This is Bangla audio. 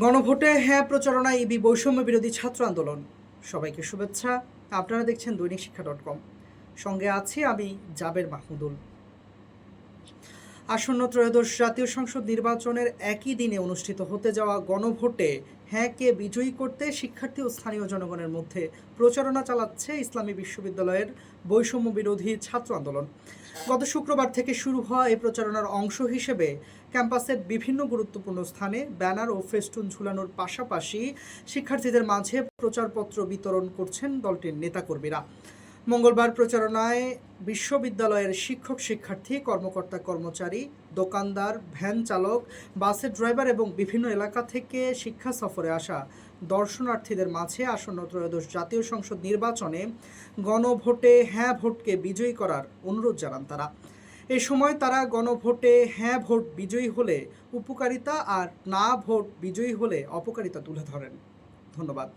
গণভোটে হ্যাঁ প্রচারণা ইবি বৈষম্য বিরোধী ছাত্র আন্দোলন। সবাইকে শুভেচ্ছা। আপনারা দেখছেন দৈনিক শিক্ষা ডট কম। সঙ্গে আছি আমি জাবের মাহমুদুল। আসন্ন ত্রয়োদশ জাতীয় সংসদ নির্বাচনের একই দিনে অনুষ্ঠিত হতে যাওয়া গণভোটে হ্যাঁকে বিজয়ী করতে শিক্ষার্থী ও স্থানীয় জনগণের মধ্যে প্রচারণা চালাচ্ছে ইসলামী বিশ্ববিদ্যালয়ের বৈষম্য বিরোধী ছাত্র আন্দোলন। গত শুক্রবার থেকে শুরু হওয়া এই প্রচারণার অংশ হিসেবে ক্যাম্পাসের বিভিন্ন গুরুত্বপূর্ণ স্থানে ব্যানার ও ফেস্টুন ঝুলানোর পাশাপাশি শিক্ষার্থীদের মাঝে প্রচারপত্র বিতরণ করছেন দলটির নেতাকর্মীরা। মঙ্গলবার প্রচারণায় বিশ্ববিদ্যালয়ের শিক্ষক, শিক্ষার্থী, কর্মকর্তা, কর্মচারী, দোকানদার, ভ্যান চালক, বাসের ড্রাইভার এবং বিভিন্ন এলাকা থেকে শিক্ষা সফরে আসা দর্শনার্থীদের মাঝে আসন্ন ত্রয়োদশ জাতীয় সংসদ নির্বাচনে গণভোটে হ্যাঁ ভোটকে বিজয়ী করার অনুরোধ জানান তারা। এ সময় তারা গণভোটে হ্যাঁ ভোট বিজয়ী হলে উপকারিতা আর না ভোট বিজয়ী হলে অপকারিতা তুলে ধরেন। ধন্যবাদ।